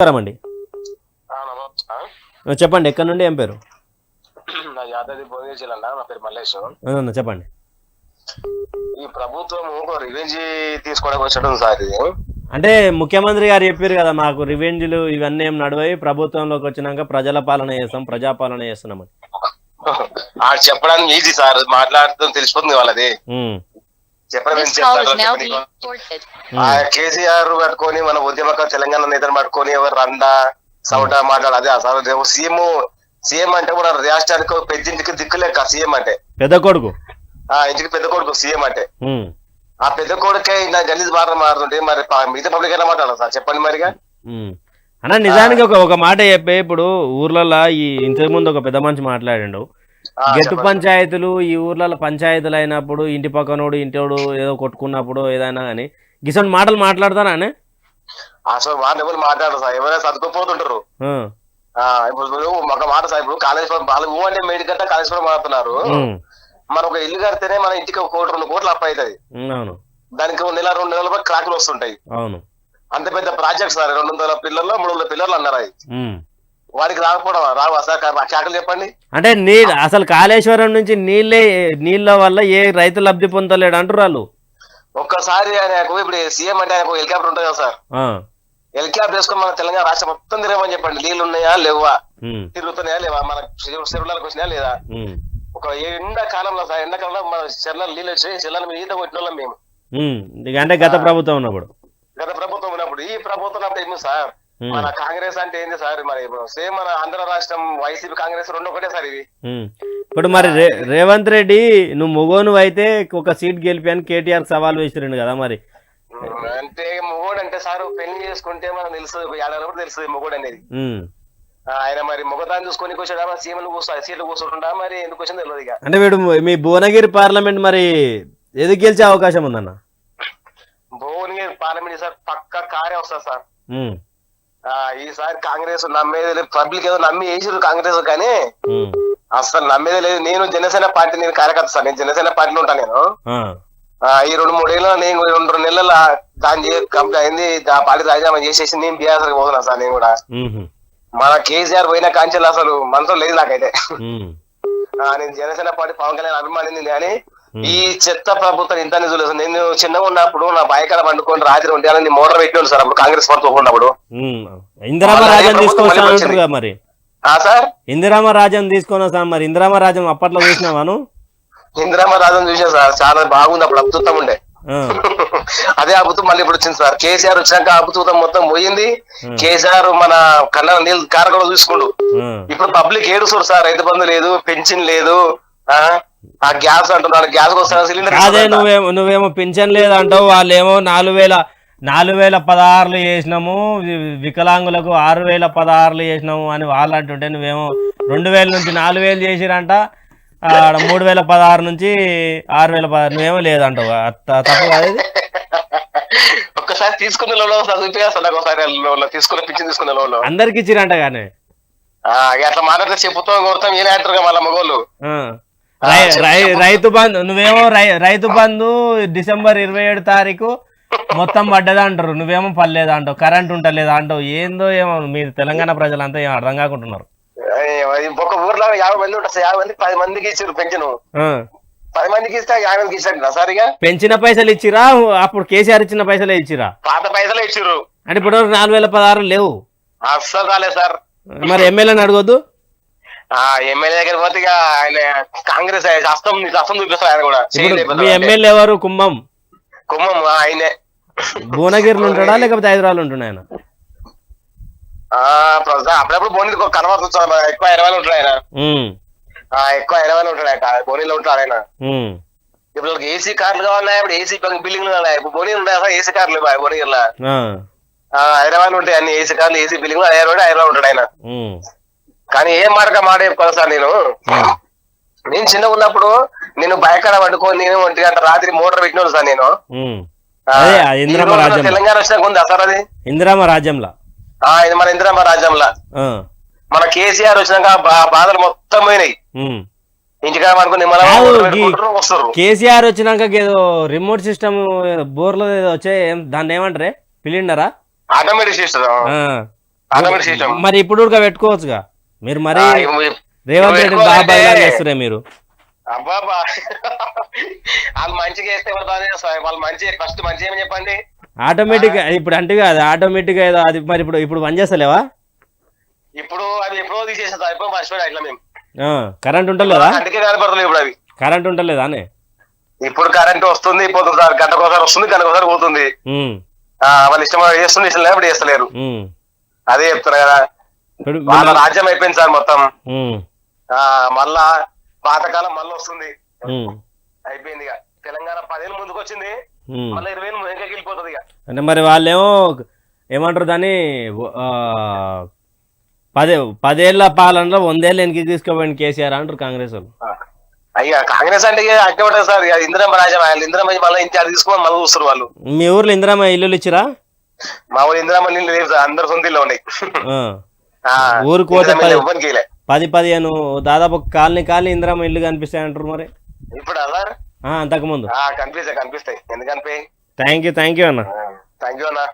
నమస్కారం అండి. చెప్పండి ఎక్కడి నుండి ఏం పేరు? నా యాదాద్రి భువనగిరి. నా పేరు మల్లేష్ చెప్పండి. ఈ ప్రభుత్వం రివెంజ్ తీసుకోవడానికి వచ్చడం సార్ అంటే ముఖ్యమంత్రి గారు చెప్పారు కదా మాకు రివెంజ్లు ఇవన్నీ ఏం నడవయి ప్రభుత్వంలోకి వచ్చినాక ప్రజల పాలన చేస్తాం ప్రజాపాలన చేస్తున్నామని ఆ చెప్పడానికి ఈజీ సార్ మాట్లాడటం తెలిసిపోతుంది వాళ్ళది. ఆ కేసీఆర్ పట్టుకొని మన ఉద్యమక తెలంగాణ నేతలు పట్టుకొని ఎవరు రండా సౌట మాట్లాడాలి అదే అసలు సీఎం సీఎం అంటే కూడా రాష్ట్రానికి ఒక పెద్దింటికి దిక్కు లెక్క సీఎం అంటే. పెద్ద కొడుకు? ఆ ఇంటికి పెద్ద కొడుకు సీఎం అంటే. ఉమ్, ఆ పెద్ద కొడుకే ఇలా గలీజ్ మాట మారుతుంటే మరి మిగతా పబ్లిక్ ఎలా మాట్లాడాలి సార్? చెప్పండి మరిగా. అన్న నిజానికి ఒక ఒక మాట చెప్పే ఇప్పుడు ఊర్లలో ఈ ఇంతకు ముందు ఒక పెద్ద మనిషి మాట్లాడిండు. గెట్టు. పంచాయతీలు ఈ ఊర్లలో పంచాయతీలు అయినప్పుడు ఇంటి పక్కనోడు ఇంటోడు ఏదో కొట్టుకున్నప్పుడు ఏదైనా కానీ గిసొంటి మాటలు మాట్లాడతారా అసలు మాట ఎవరు మాట్లాడరు సార్. ఎవరైనా చదువుకోపోతుంటారు ఇప్పుడు ఒక మాట సార్ ఇప్పుడు కాలేజ్ వాళ్ళు ఊ అంటే మేడి గంట కాలేజ్ మారుతున్నారు ఉమ్, మనం ఒక ఇల్లు కడితేనే మన ఇంటికి ఒక కోటి రెండు కోట్లు అప్పు అవుతుంది దానికి ఒక నెల రెండు నెలల క్రాకులు వస్తుంటాయి. అవును. అంత పెద్ద ప్రాజెక్ట్ సార్ రెండు వందల పిల్లల్లో మూడు వందల పిల్లలు అన్నారు ఉమ్. వారికి రాకపోవడం రావా ఆ క్రాకులు చెప్పండి. అంటే నీ అసలు కాళేశ్వరం నుంచి నీళ్ళే నీళ్ళ వల్ల ఏ రైతు లబ్ధి పొందలేడు అంటారు వాళ్ళు. ఒక్కసారి ఆయనకు ఇప్పుడు సీఎం అంటే ఆయనకు హెలికాప్టర్ ఉంటుంది కదా సార్. హెలికాప్టర్ వేసుకొని మన తెలంగాణ రాష్ట్రం మొత్తం తిరగమని చెప్పండి. నీళ్ళు ఉన్నాయా లేవా? తిరుగుతున్నాయా లేవా? మన చెరువులకు వచ్చినాయా లేదా? ఒక ఎండాకాలంలో సార్ ఎండాకాలంలో మన చెర్ల నీళ్ళు వచ్చి చెర్ల మీద ఈత కొట్టిన వాళ్ళం మేము అంటే గత ప్రభుత్వం ఉన్నప్పుడు. గత ప్రభుత్వం ఉన్నప్పుడు. ఈ ప్రభుత్వం అప్పుడు ఏమి సార్? మన కాంగ్రెస్ అంటే ఏంది సార్? మరి సేమ్ మన ఆంధ్ర రాష్ట్రం వైసీపీ కాంగ్రెస్ రెండు ఒకటే సార్ ఉమ్. ఇప్పుడు మరి రేవంత్ రెడ్డి నువ్వు మొగోను అయితే ఒక సీట్ గెలిపి అని కేటీఆర్ సవాల్ వేసిరండు కదా మరి. అంటే మొగోడు అంటే సార్ పెళ్ళి చేసుకుంటే మనం తెలుస్తుంది ఏడాది కూడా తెలుస్తుంది మొగోడు అనేది. ఆయన మరి మొగతాన్ని చూసుకొని కూర్చోడా సీఎంలు కూర్చో సీట్లు కూర్చుంటా మరి ఎందుకు వచ్చిందో తెలియదు ఇక. అంటే వీడు మీ భువనగిరి పార్లమెంట్ మరి ఎదుగు గెలిచే అవకాశం ఉందన్న? భువనగిరి పార్లమెంట్ సార్ పక్క కారే వస్తుంది సార్ ఈసారి కాంగ్రెస్ నమ్మేది లేదు. పబ్లిక్ ఏదో నమ్మి వేసారు కాంగ్రెస్ కానీ అసలు నమ్మేది లేదు. నేను జనసేన పార్టీ నేను కార్యకర్త సార్. నేను జనసేన పార్టీలో ఉంటాను నేను. ఈ రెండు మూడేళ్ళు నేను రెండు రెండు నెలల దాని కంప్లీట్ అయింది. ఆ పార్టీ రాజీనామా చేసేసి నేను బీఆర్ఎస్ పోతున్నా సార్ నేను కూడా. మన కేసీఆర్ పోయిన కాంచెలు అసలు మనతో లేదు నాకైతే. నేను జనసేన పార్టీ పవన్ కళ్యాణ్ అభిమానిని కానీ ఈ చెత్త ప్రభుత్వం ఇంత నిధులు నేను చిన్నగా ఉన్నప్పుడు నా బాయకాడ పండుకొని రాత్రి ఉండాలని మోటార్ పెట్టినాడు సార్ అప్పుడు కాంగ్రెస్ ప్రభుత్వం ఉన్నప్పుడు. మరి? సార్? ఇందిరామ రాజ్యం తీసుకొని వస్తాను మరి. ఇందిరామ రాజ్యం అప్పట్లో చూసినావాను ఇందిరామ రాజన్ చూసా సార్. చాలా బాగుంది అప్పుడు అద్భుతం ఉండే. అదే అద్భుతం మళ్ళీ ఇప్పుడు వచ్చింది సార్. కేసీఆర్ వచ్చినాక అద్భుతం మొత్తం పోయింది. కేసీఆర్ మన కళ్ళ నీళ్ళు కారకుండా చూసుకుండు. ఇప్పుడు పబ్లిక్ ఏడుస్తారు సార్. రైతు బంధు లేదు పెన్షన్ లేదు గ్యాస్ అంటున్నాడు గ్యాస్ కోసం సిలిండర్ అదే. నువ్వేమో నువ్వేమో పింఛన్ లేదంటావు వాళ్ళేమో నాలుగు వేల నాలుగు వేల పదహారులు చేసినాము వికలాంగులకు ఆరు వేల పదహారులు చేసినాము అని వాళ్ళు అంటుంటే నువ్వేమో రెండు వేల నుంచి నాలుగు వేలు చేసిరంట మూడు వేల పదహారు నుంచి ఆరు వేల పదహారు నువ్వేమో లేదంటావు. అత్త- తప్పు కాదు ఇది? ఒక్కసారి తీసుకున్న పిచ్చి తీసుకున్న అందరికి ఇచ్చిరంట కానీ. అట్లా మాట్లాడితే చెప్పుతాం కొడతాం ఏం అంటారు మళ్ళీ మగోళ్ళు. రైతు బంధు నువ్వేమో రైతు బంధు డిసెంబర్ ఇరవై ఏడు తారీఖు మొత్తం పడ్డది అంటారు నువ్వేమో పర్లేదు అంటావు కరెంట్ ఉంటలేదు అంటావు ఏందో ఏమో మీరు తెలంగాణ ప్రజలంతా ఏం అర్థం కాకుంటున్నారు. ఒక ఊర్లో యాభై మంది ఉంటారు యాభై మందికి పది మందికి ఇచ్చారు పెన్షన్ ఆ. పది మందికి ఇస్తే యాభై మందికి ఇచ్చారు సార్ ఇక? పెంచిన పైసలు ఇచ్చిరా? అప్పుడు కేసీఆర్ ఇచ్చిన పైసలే ఇచ్చిరా? పాత పైసలు ఇచ్చారు అంటే ఇప్పుడు నాలుగు వేల పదహారు లేవు. అస్సలు రాలేదు సార్. మరి ఎమ్మెల్యేని అడగొద్దు. ఆ ఎమ్మెల్యే దగ్గర పోతే ఇక ఆయన కాంగ్రెస్ హస్తం హస్తం చూపిస్తారు ఆయన కూడా. ఇప్పుడు మీ ఎమ్మెల్యే ఎవరు? కుంభం కుమ్మం ఆ, ఆయనే. భువనగిరిలో ఉంటాడా? లేకపోతే హైదరాబాద్ ఉంటున్నా ఆయన? అప్పుడప్పుడు బోనీలు కనబడుతుంది ఎక్కువ ఇరవై ఉంటాడు ఆయన. ఎక్కువ ఇరవై ఉంటాడు ఆయన. బోనీలో ఉంటాడు ఆయన. ఇప్పుడు ఏసీ కార్లు కావాలన్నా ఇప్పుడు ఏసీ బిల్డింగ్ కావాలి ఇప్పుడు బోనీలు ఉన్నాయి సార్ ఏసీ కార్లు బోనీలో ఆ, హైదరాబాద్ ఉంటాయి అన్ని ఏసీ కార్లు ఏసీ బిల్డింగ్ హైదరాబాద్ హైదరాబాద్ ఉంటాడు ఆయన. కానీ ఏం మాట మాట చెప్పుకోవాలి సార్ నేను. నేను చిన్నగా ఉన్నప్పుడు నేను బయకాడ పట్టుకొని నేను ఒంటి గంట రాత్రి మోటార్ పెట్టినాను సార్ నేను. తెలంగాణ వచ్చినాక ఉందా సార్ అది? ఇందిరామ రాజ్యంలో. ఆ ఇది మన ఇందిరామ రాజ్యంలో. మన కేసీఆర్ వచ్చినాక బాధలు మొత్తం పోయినాయి. కేసీఆర్ వచ్చినాక ఏదో రిమోట్ సిస్టమ్ బోర్లో ఏదో వచ్చే దాన్ని ఏమంటారే? పిలిండరా? Automatic system. Automatic system. మరి ఇప్పుడు కూడా పెట్టుకోవచ్చుగా మీరు మరి రేవంత్ రెడ్డి బయలు చేస్తురే మీరు. అబ్బాబా వాళ్ళు మంచిగా వేస్తే? వాళ్ళు మంచి ఫస్ట్ మంచి ఏమని చెప్పండి? ఆటోమేటిక్ ఇప్పుడు అంటే కాదు ఆటోమేటిక్ ఏదో అది మరి ఇప్పుడు ఇప్పుడు పని చేస్తలేవా? ఇప్పుడు అవి ఎప్పుడో తీసేసేది ఎప్పుడో మర్చిపోయి ఇట్లా మేము కరెంట్ ఉంటలేదా అందుకే కనపడలేదు ఇప్పుడు అవి కరెంట్ ఉంటలేదా అనే? ఇప్పుడు కరెంట్ వస్తుంది పోతుంది సార్. గంటకోసారి వస్తుంది గంటకోసారి పోతుంది. ఉమ్, ఆ, వాళ్ళు ఇష్టం చేస్తుంది ఇష్టం లేకపోతే చేస్తలేరు. ఉమ్. అదే చెప్తున్నా కదా. ఇప్పుడు వాళ్ళ రాజ్యం అయిపోయింది సార్ మొత్తం. మళ్ళా పాతకాలం మళ్ళీ వస్తుంది. అయిపోయింది ఇక. తెలంగాణ పదేళ్ళు ముందుకు వచ్చింది. మళ్ళీ ఇరవై ఏళ్ళు వెనకకి వెళ్ళిపోతుంది ఇక. అంటే మరి వాళ్ళేమో ఏమంటారు దాన్ని ఆ, పదే పదేళ్ళ పాలనలో వందేళ్ళు వెనక్కి తీసుకోపోయిన కేసీఆర్ అంటారు కాంగ్రెస్ వాళ్ళు. అయ్యా కాంగ్రెస్ అంటే ఇక ఉంటుంది సార్. ఇక ఇందిరమ్మ రాజ్యం ఆయన ఇందిరమ్మ మళ్ళీ ఇంటి అది మళ్ళీ చూస్తారు వాళ్ళు. మీ ఊర్లో ఇందిరామ ఇల్లులు ఇచ్చిరా? మా ఊరు ఇందిరమ్మ నీళ్ళు లేవు సార్. అందరు సొంత ఇల్లు ఉన్నాయి. ఊరికి పోతే పది- పదిహేను దాదాపు కాలనీ కాలనీ ఇందిరామ ఇల్లు కనిపిస్తాయి అంటారు మరి. ఇప్పుడు సార్ ఆ, అంతకుముందు. కనిపిస్తాయి కనిపిస్తాయి. ఎందుకు కనిపి థ్యాంక్ యూ థ్యాంక్ యూ అన్న. థ్యాంక్ యూ అన్న.